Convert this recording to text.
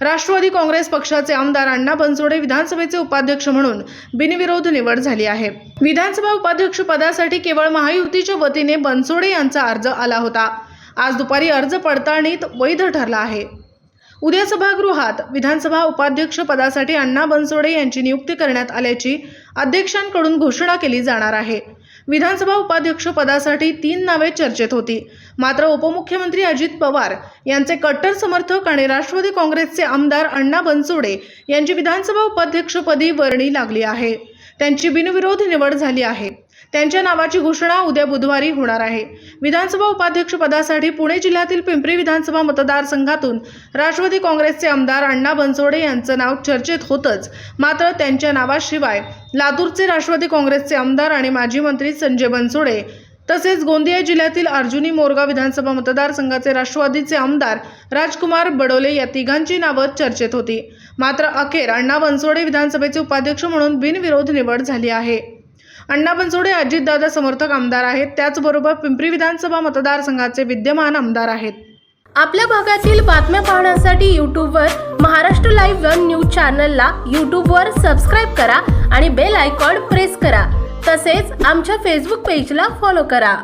राष्ट्रवादी काँग्रेस पक्षाचे आमदार अण्णा बनसोडे विधानसभेचे उपाध्यक्ष म्हणून बिनविरोध निवड झाली आहे. विधानसभा उपाध्यक्ष पदासाठी केवळ महायुतीच्या वतीने बनसोडे यांचा अर्ज आला होता. आज दुपारी अर्ज पडताळणीत वैध ठरला आहे. उद्या सभागृहात विधानसभा उपाध्यक्ष पदासाठी अण्णा बनसोडे यांची नियुक्ती करण्यात आल्याची अध्यक्षांकडून घोषणा केली जाणार आहे. विधानसभा उपाध्यक्ष पदासाठी तीन नावे चर्चेत होती. मात्र उपमुख्यमंत्री अजित पवार यांचे कट्टर समर्थक आणि राष्ट्रवादी काँग्रेसचे आमदार अण्णा बनसोडे यांची विधानसभा उपाध्यक्षपदी वर्णी लागली आहे. त्यांची बिनविरोध निवड झाली आहे. त्यांच्या नावाची घोषणा उद्या बुधवारी होणार आहे. विधानसभा उपाध्यक्ष पदासाठी पुणे जिल्ह्यातील पिंपरी विधानसभा मतदारसंघातून राष्ट्रवादी काँग्रेसचे आमदार अण्णा बनसोडे यांचं नाव चर्चेत होतंच मात्र त्यांच्या नावाशिवाय लातूरचे राष्ट्रवादी काँग्रेसचे आमदार आणि माजी मंत्री संजय बनसोडे तसेच गोंदिया जिल्ह्यातील अर्जुनी मोरगाव विधानसभा मतदारसंघाचे राष्ट्रवादीचे आमदार राजकुमार बडोले या तिघांची नावं चर्चेत होती. मात्र अखेर अण्णा बनसोडे विधानसभेचे उपाध्यक्ष म्हणून बिनविरोध निवड झाली आहे. अण्णा बनसोडे अजितदादा समर्थक आमदार आहेत. त्याचबरोबर पिंपरी विधानसभा मतदारसंघाचे विद्यमान आमदार आहेत. आपल्या भागातील बातम्या पाहण्यासाठी यूट्यूबवर महाराष्ट्र लाईव्ह वन न्यूज चॅनलला यूट्यूबवर सबस्क्राईब करा आणि बेल आयकॉन प्रेस करा. तसेच आमच्या फेसबुक पेजला फॉलो करा.